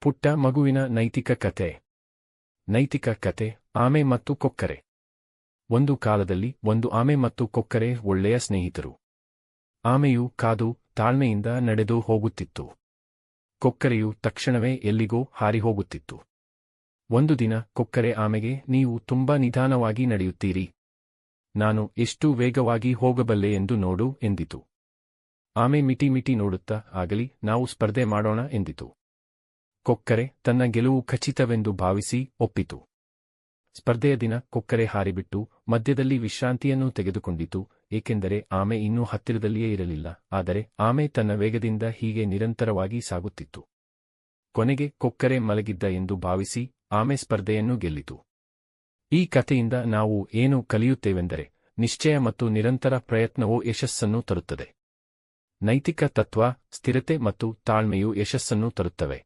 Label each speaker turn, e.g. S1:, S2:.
S1: ಪುಟ್ಟ ಮಗುವಿನ ನೈತಿಕ ಕತೆ. ನೈತಿಕ ಕತೆ, ಆಮೆ ಮತ್ತು ಕೊಕ್ಕರೆ. ಒಂದು ಕಾಲದಲ್ಲಿ ಒಂದು ಆಮೆ ಮತ್ತು ಕೊಕ್ಕರೆ ಒಳ್ಳೆಯ ಸ್ನೇಹಿತರು. ಆಮೆಯು ಕಾದು, ತಾಳ್ಮೆಯಿಂದ ನಡೆದು ಹೋಗುತ್ತಿತ್ತು. ಕೊಕ್ಕರೆಯು ತಕ್ಷಣವೇ ಎಲ್ಲಿಗೋ ಹಾರಿಹೋಗುತ್ತಿತ್ತು. ಒಂದು ದಿನ ಕೊಕ್ಕರೆ ಆಮೆಗೆ, ನೀವು ತುಂಬಾ ನಿಧಾನವಾಗಿ ನಡೆಯುತ್ತೀರಿ. ನಾನು ಎಷ್ಟು ವೇಗವಾಗಿ ಹೋಗಬಲ್ಲೆ ಎಂದು ನೋಡು ಎಂದಿತು. ಆಮೆ ಮಿಟಿ ಮಿಟಿ ನೋಡುತ್ತಾ, ಆಗಲಿ, ನಾವು ಸ್ಪರ್ಧೆ ಮಾಡೋಣ ಎಂದಿತು. ಕೊಕ್ಕರೆ ತನ್ನ ಗೆಲುವು ಖಚಿತವೆಂದು ಭಾವಿಸಿ ಒಪ್ಪಿತು. ಸ್ಪರ್ಧೆಯ ದಿನ ಕೊಕ್ಕರೆ ಹಾರಿಬಿಟ್ಟು ಮಧ್ಯದಲ್ಲಿ ವಿಶ್ರಾಂತಿಯನ್ನು ತೆಗೆದುಕೊಂಡಿತು, ಏಕೆಂದರೆ ಆಮೆ ಇನ್ನೂ ಹತ್ತಿರದಲ್ಲಿಯೇ ಇರಲಿಲ್ಲ, ಆದರೆ ಆಮೆ ತನ್ನ ವೇಗದಿಂದ ಹೀಗೆ ನಿರಂತರವಾಗಿ ಸಾಗುತ್ತಿತ್ತು. ಕೊನೆಗೆ ಕೊಕ್ಕರೆ ಮಲಗಿದ್ದ ಎಂದು ಭಾವಿಸಿ ಆಮೆ ಸ್ಪರ್ಧೆಯನ್ನು ಗೆಲ್ಲಿತು. ಈ ಕಥೆಯಿಂದ ನಾವು ಏನು ಕಲಿಯುತ್ತೇವೆಂದರೆ ನಿಶ್ಚಯ ಮತ್ತು ನಿರಂತರ ಪ್ರಯತ್ನವು ಯಶಸ್ಸನ್ನು ತರುತ್ತದೆ. ನೈತಿಕ ತತ್ವ, ಸ್ಥಿರತೆ ಮತ್ತು ತಾಳ್ಮೆಯು ಯಶಸ್ಸನ್ನು ತರುತ್ತವೆ.